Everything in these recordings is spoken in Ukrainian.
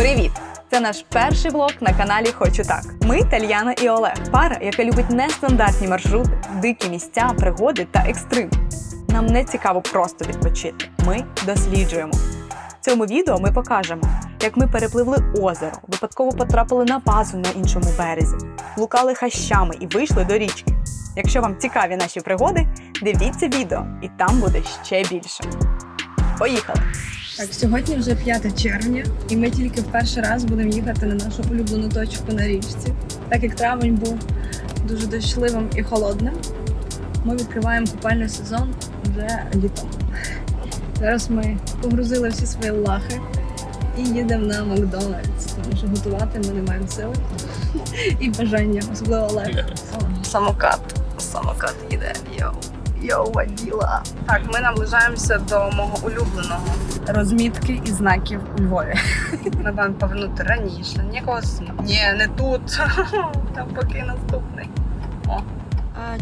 Привіт! Це наш перший влог на каналі Хочу так. Ми Тальяна і Олег, пара, яка любить нестандартні маршрути, дикі місця, пригоди та екстрим. Нам не цікаво просто відпочити. Ми досліджуємо. В цьому відео ми покажемо, як ми перепливли озеро, випадково потрапили на базу на іншому березі, блукали хащами і вийшли до річки. Якщо вам цікаві наші пригоди, дивіться відео, і там буде ще більше. Поїхали! Так, сьогодні вже 5 червня, і ми тільки в перший раз будемо їхати на нашу улюблену точку на річці. Так як травень був дуже дощливим і холодним, ми відкриваємо купальний сезон вже літом. Зараз ми погрузили всі свої лахи і їдемо на Макдональдс, тому що готувати ми не маємо сили і бажання, особливо Олег. Самокат. Самокат їде. Йоу. Так, ми наближаємося до мого улюбленого розмітки і знаків у Львові. Ми маємо повернути раніше. Нікого сна. Ні, не тут. Там поки наступний. О.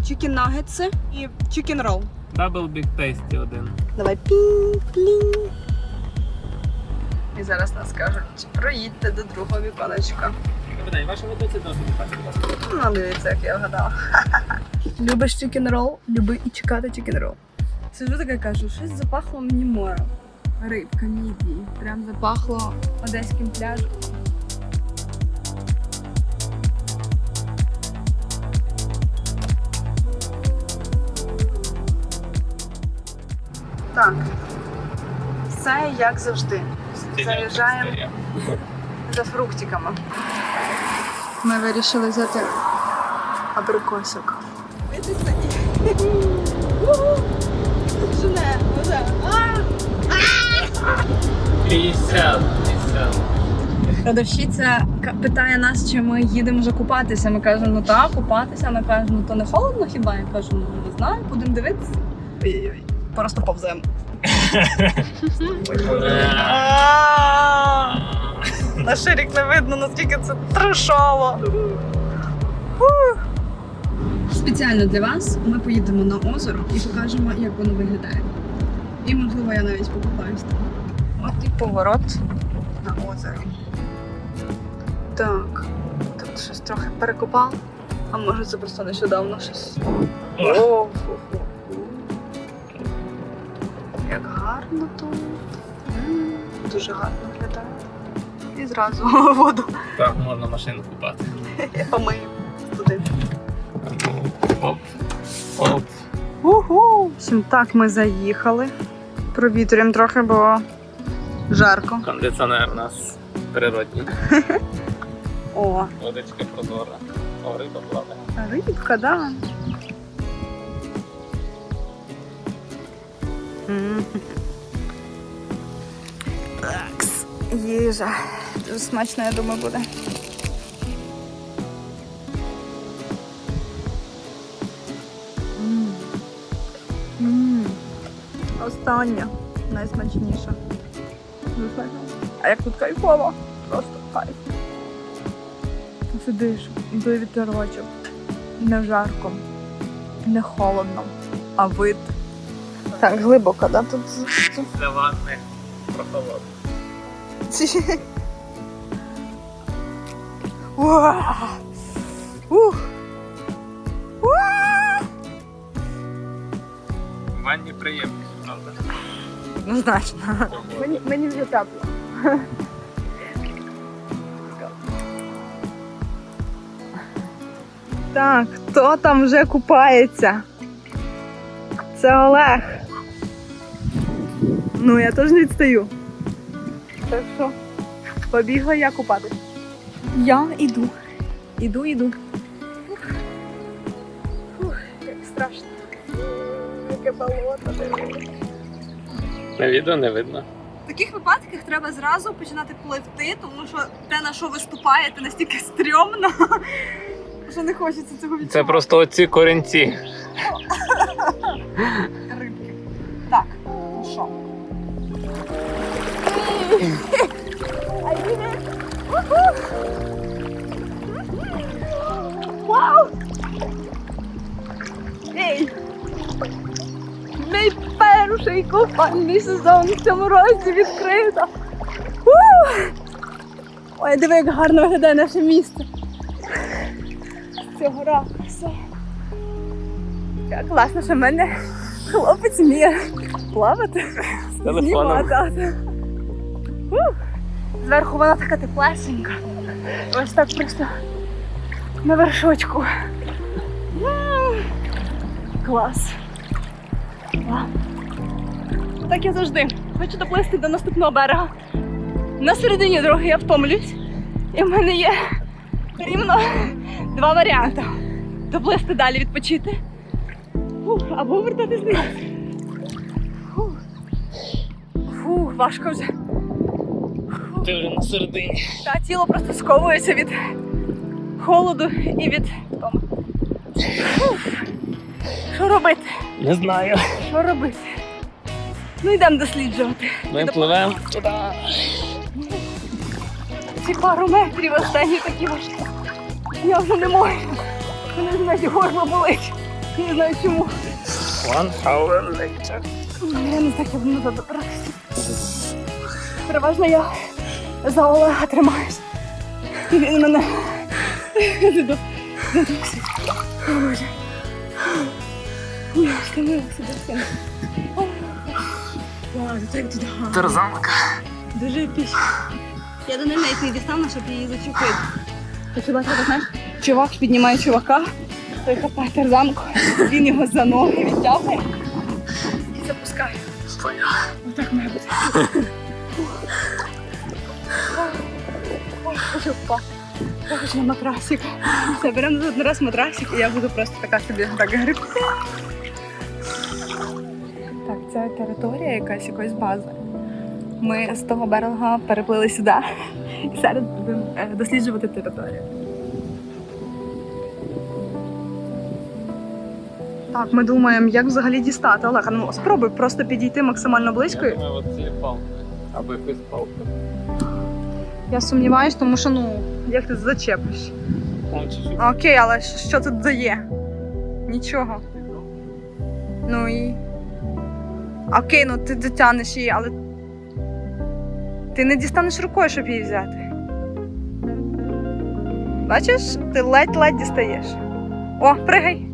Чікен нагетси і чікен рол. Double Big Tasty один. Давай пінь, плінь. І зараз нас кажуть, проїдьте до другого віконечка. Ваша ведеться досить будь ласка. Ну, дивіться, як я вгадала. Любиш чікен рол, люби і чекати чікен рол. Сижу така кажу, щось запахло мені морем. Рибка, мідії. Прям запахло одеським пляжем. Так. Все як завжди. Заїжджаємо за фруктиками. Ми вирішили взяти абрикосик. Жене, вже. 50. 50. Продавщиця питає нас, чи ми їдемо вже купатися. Ми кажемо, ну так, купатися. Вона каже, ну то не холодно хіба? Я кажу, ну не знаю, будемо дивитися. Ой-ой-ой, просто повземо. На ширик не видно, наскільки це трешово. Спеціально для вас ми поїдемо на озеро і покажемо, як воно виглядає. І, можливо, я навіть покупаюсь. От і поворот на озеро. Так, тут щось трохи перекопав. А може це просто нещодавно щось. О, фу, фу. Як гарно тут. М, Дуже гарно виглядає. І зразу воду Так, можна машину купати. туди. Оп. Оп. Угу. Всім так ми заїхали. Провітрюємо трохи, бо жарко. Кондиціонер у нас природній. О, Водичка прозора. О, риба плаває. рибка, да. Такс. Їжа. Дуже смачно, я думаю, буде. Остання. Найсмачніша. А як тут кайфово? Просто кайф. Сидиш, йде вітерочок. Не жарко, не холодно, а вид. Так, глибоко, да? Тут Для ванни прохолодно. Ванні приємніше, правда? Однозначно. Мені, мені вже тепло. Так, хто там вже купається? Це Олег. Ну, я теж не відстаю. Так що, побігла я купатись. Я іду. Іду, іду. Фух, як страшно. Яке болото. На відео не видно. В таких випадках треба зразу починати пливти, тому що те, на що виступаєте, настільки стрьомно, що не хочеться цього відчувати. Це просто оці корінці. купальний сезон в цьому році відкрито. Ой, диви, як гарно виглядає наше місто. З цього ракурсу. Як класно, що в мене хлопець вміє плавати. З телефоном. Знімати. Зверху вона така теплесенька. Ось так просто на вершочку. Клас. Вау. Так я завжди. Хочу доплисти до наступного берега. На середині дороги я втомлюсь. І в мене є рівно два варіанти. Доплисти далі відпочити. Фух, або вертатись вниз. Фух. Фух, важко вже. Ти вже на середині. Та тіло просто сковується від холоду і від втоми. Що робити? Не знаю. Що робити? Ну йдемо досліджувати. Ми пливемо туди. Ці пару метрів останні такі важкі. Я вже не можу. Мене навіть горло болить. Не знаю чому. One hour later. Я не знаю, як назад добратися. Переважно я за Олега тримаюсь. Він мене не до. Боже. Я втомилася до це туди. Тарзанка. Дуже епічно. Я до неї навіть не дістану, щоб її зачепити. Ти хіба що знаєш? Чувак піднімає чувака, той хапає тарзанку, він його за ноги відтягує і запускає. Отак має бути. Ой, хочу впав. Я на матрасик. Все, беремо один раз матрасик, і я буду просто така собі так грибти. Це територія якась якоїсь бази. Ми з того берега переплили сюди і зараз будемо е, досліджувати територію. Так, ми думаємо, як взагалі дістати. Олег, ну спробуй просто підійти максимально близько. Я думаю, от цією палкою. Або якусь палку. Я сумніваюсь, тому що ну, як ти зачепиш. Окей, але що що тут дає? Нічого. Ну і. Окей, ну ти дотягнеш її, але. Ти не дістанеш рукою, щоб її взяти. Бачиш, ти ледь-ледь дістаєш. О, пригай!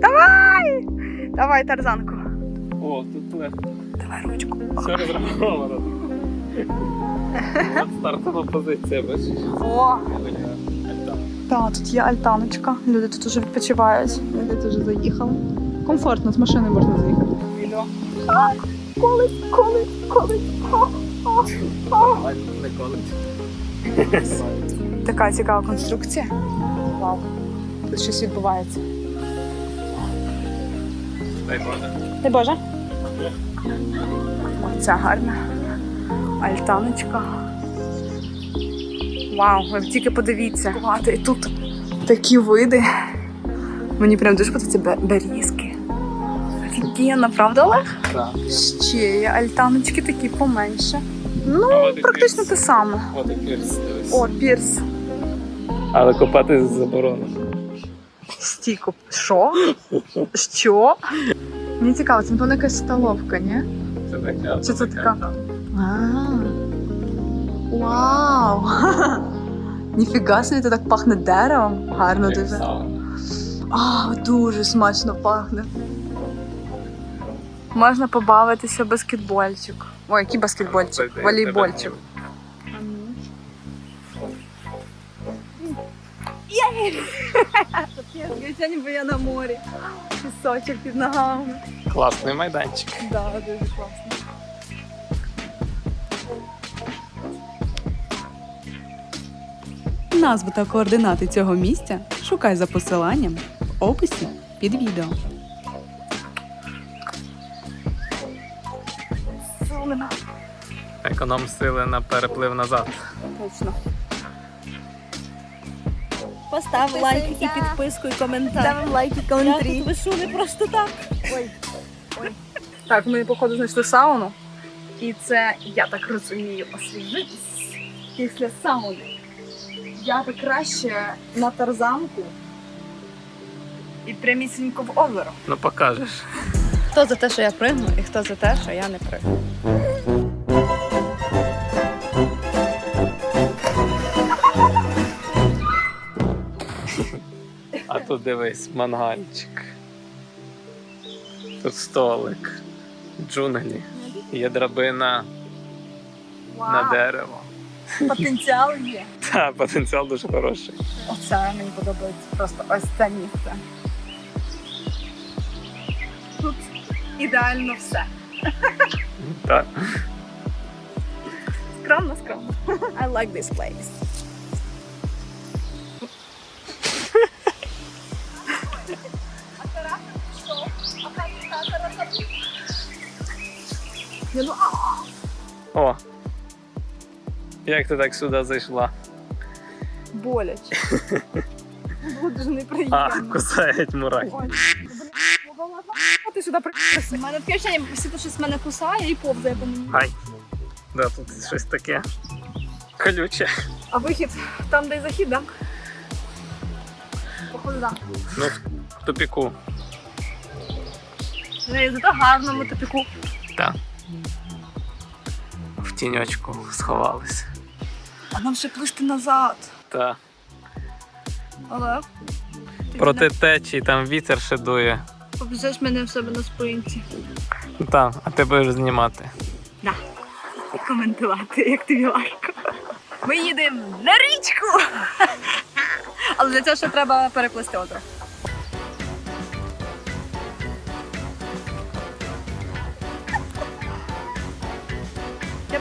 Давай! Давай, тарзанку. О, тут легко. Давай ручку. Все розраховано. Стартова позиція, бачиш? О! Так, тут є альтаночка. Люди тут уже відпочивають. Люди тут вже заїхали. Комфортно, з машини можна заїхати. Колить, колить, колить. Не колить. Така цікава конструкція. Вау. Тут щось відбувається. Дай Боже. Дай Боже. Ця гарна альтаночка. Вау, ви тільки подивіться. І тут такі види. Мені прям дуже подобаються бе- берізки. Офігенно, правда, Олег? Так. Ще є альтаночки такі поменше. Ну, А практично пірс. те саме. От і пірс, дивись. О, пірс. Але копати заборонено. Стійку. Що? Що? Мені цікаво, це напевно якась столовка, ні? Це така. Чи це така? А. Вау! Ніфіга собі, це так пахне деревом. Гарно дуже. А, дуже смачно пахне. Можна побавитися баскетбольчик. Ой, який баскетбольчик? Волейбольчик. Я ніби я на морі. Пісочок під ногами. Класний майданчик. Да, дуже класно. Назву та координати цього місця шукай за посиланням в описі під відео. Економ сили на переплив назад. Точно. Постав лайк і підписку, і коментар. Ставимо лайки, Я коментарі. тут пишу не просто так. Так, ми походу знайшли сауну. І це, я так розумію, освіжитись після сауни. Я би краще на тарзанку і прямісінько в озеро. Ну покажеш. Хто за те, що я пригну, і хто за те, що я не пригну. Тут дивись, мангальчик. Тут столик. Джунглі. Є драбина на дерево. Потенціал є. Та, потенціал дуже хороший. Оце мені подобається. Просто ось це місце. Тут ідеально все. Так. Скромно, скромно. I like this place. О! Як ти так сюди зайшла? Боляче. Дуже А, кусають мурай. Ти сюди приїхався. У мене таке ощущення, всі щось мене кусає і повзає по мені. Ай. Да, тут щось таке колюче. А вихід там, де й захід, да? Походу, да. Ну, в тупіку. Не, зато гарному топіку. Так. Тіньочку сховались. А нам ще плисти назад. Та. Але Проти течії там вітер ще дує. повезеш мене в себе на спинці. Так, а ти будеш знімати. І коментувати, як тобі важко. Ми їдемо на річку. Але для цього ще треба переплисти озеро.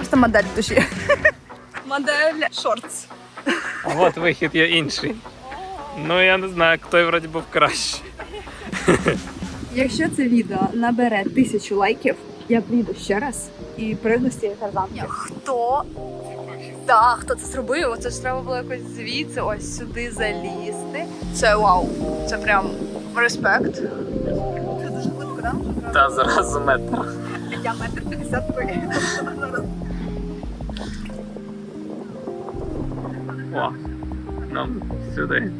Просто модель в душі. Модель шортс. От вихід є інший. Ну я не знаю, той вроді був кращий. Якщо це відео набере тисячу лайків, я прийду ще раз і пригну з цієї тарзанки. Хто? Так, хто це зробив? Це ж треба було якось звідси, ось сюди залізти. Це вау. Це прям респект. Це дуже глибоко, так? Та зразу метр. Я метр п'ятдесят три. О, нам сюди.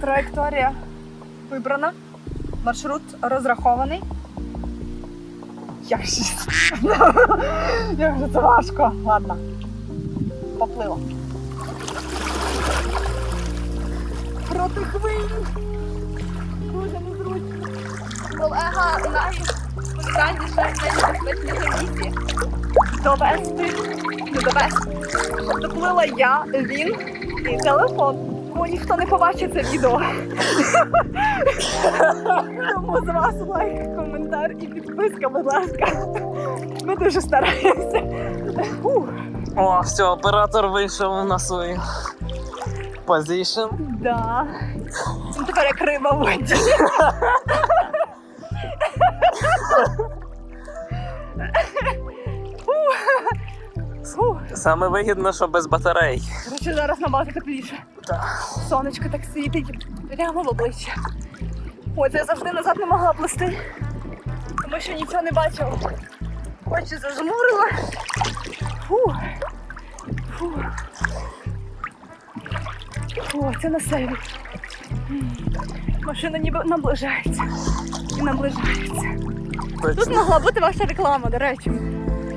Траєкторія вибрана. Маршрут розрахований. Як же Як же це важко. Ладно. Поплила. Проти хвилі. Дуже незручно. Колега найспонтанніше, найнебезпечніше місці. Довести. Не довести. Доплила я, він і телефон. Бо ніхто не побачить це відео. Тому з вас лайк, коментар і підписка, будь ласка. Ми дуже стараємося. О, все, оператор вийшов на свою позицію. да. Цим тепер як риба в воді. Фух. Саме вигідно, що без батарей. Коротше, зараз набагато тепліше. Сонечко так світить прямо в обличчя. Ой, це я завжди назад не могла плести, тому що нічого не бачила. Очі зажмурила. Фу. Фу. Фу, це на селі. Машина ніби наближається. І наближається. Тут могла бути ваша реклама, до речі.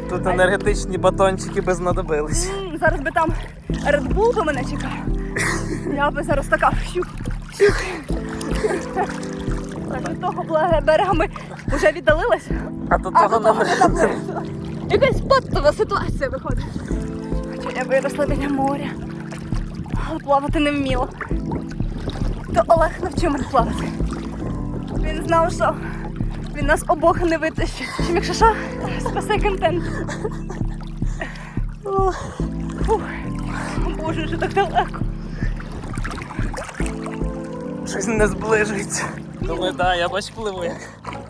Тут енергетичні батончики би знадобились. М, Зараз би там Red Bull би мене чекав. Я би зараз така щук. Так, від того берега ми вже віддалились. А тут того не. Якась патова ситуація виходить. Хоча я виросла біля моря, але плавати не вміла. То Олег навчив мене плавати. Він знав, що він нас обох не витащить. Чим якщо що, спасе контент. Фух. Боже, що так далеко. щось не зближується. Думаю, так, я бач пливу як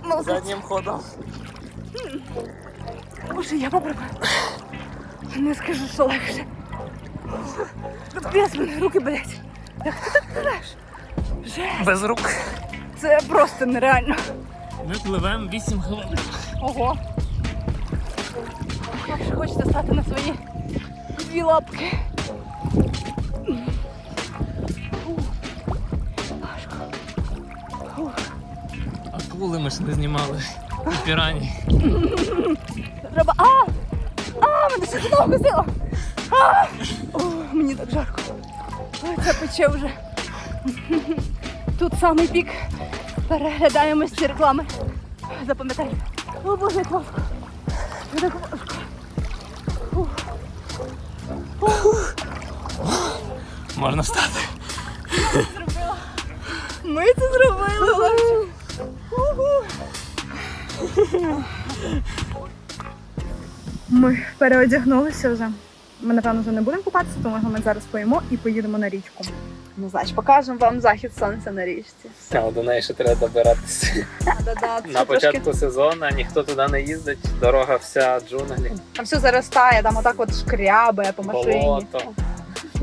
Молодець. заднім ходом. Боже, я попробую. Не скажу, що легше. Капець, мене руки болять. Як ти так пливеш? Без рук. це просто нереально. Ми пливемо 8 хвилин. Ого. Як же хочеться стати на свої дві лапки. Важко. Акули ми ж не знімали. І пірані. Треба. А! А, мене ще знову кусило! А! О, мені так жарко. Ой, це пече вже. Тут самий пік. Переглядаємо ці реклами. Запам'ятайте. О, Боже, як важко. Так важко. Можна встати. Ми це зробили. Ми переодягнулися вже. Ми, напевно, вже не будемо купатися, тому що ми зараз поїмо і поїдемо на річку. Ну, значить, покажемо вам захід сонця на річці. А до неї ще треба добиратися. На початку сезону ніхто туди не їздить, дорога вся джунглі, Там все заростає, там отак от шкрябає по машині. болото,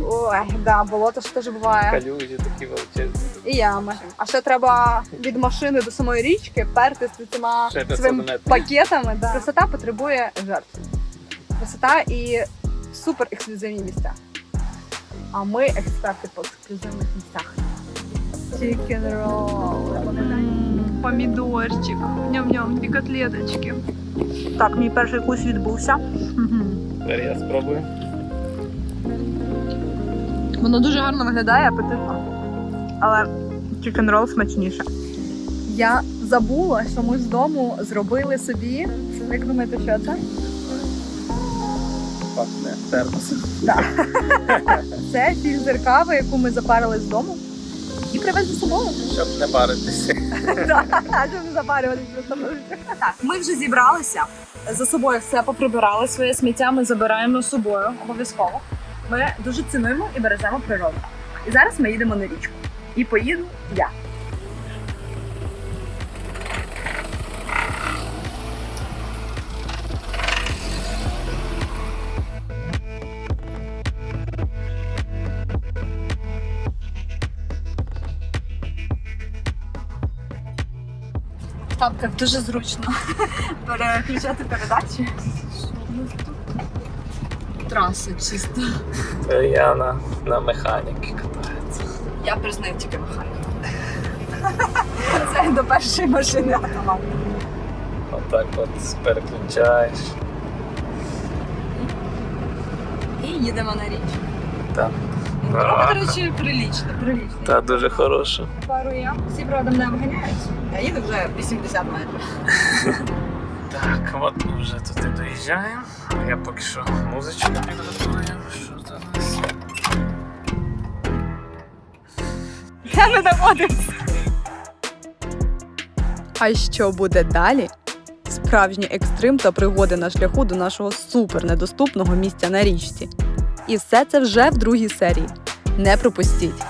Ой, да, болото ж теж буває. калюжі такі величезні. І ями. А ще треба від машини до самої річки перти з цими своїми пакетами. Да. Красота потребує жертв. Красота і супер ексклюзивні місця. А ми експерти по ексклюзивних місцях. Chicken roll. Помідорчик. Ням-ням, дві котлеточки. Так, мій перший кусь відбувся. Тепер я спробую. Воно дуже гарно виглядає, апетитно. Але chicken roll смачніше. Я забула, що ми з дому зробили собі. Як думаєте, що це? Пахне термосом. Це фільтр кави, яку ми запарили з дому. І привезли з собою. Щоб не паритися. Щоб не запарюватися просто. Так, ми вже зібралися. За собою все поприбирали, своє сміття ми забираємо з собою обов'язково. Ми дуже цінуємо і бережемо природу. І зараз ми їдемо на річку. І поїду я. Так дуже зручно переключати передачі. Траса чисто. Це я на, на механіки катається. Я признаю тільки механіку. Це до першої машини автомат. Отак от переключаєш. І їдемо на річ. Так. Дорога, до речі, прилічна, прилічна. Та дуже хороша. Пару я. Всі, правда, мене обганяють. Я їду вже 80 метрів. Так, от ми вже туди доїжджаємо. Я поки що музичку підготую. Що це у нас? Я не доводився. А що буде далі? Справжній екстрим та пригоди на шляху до нашого супер недоступного місця на річці. І все це вже в другій серії. Не пропустіть!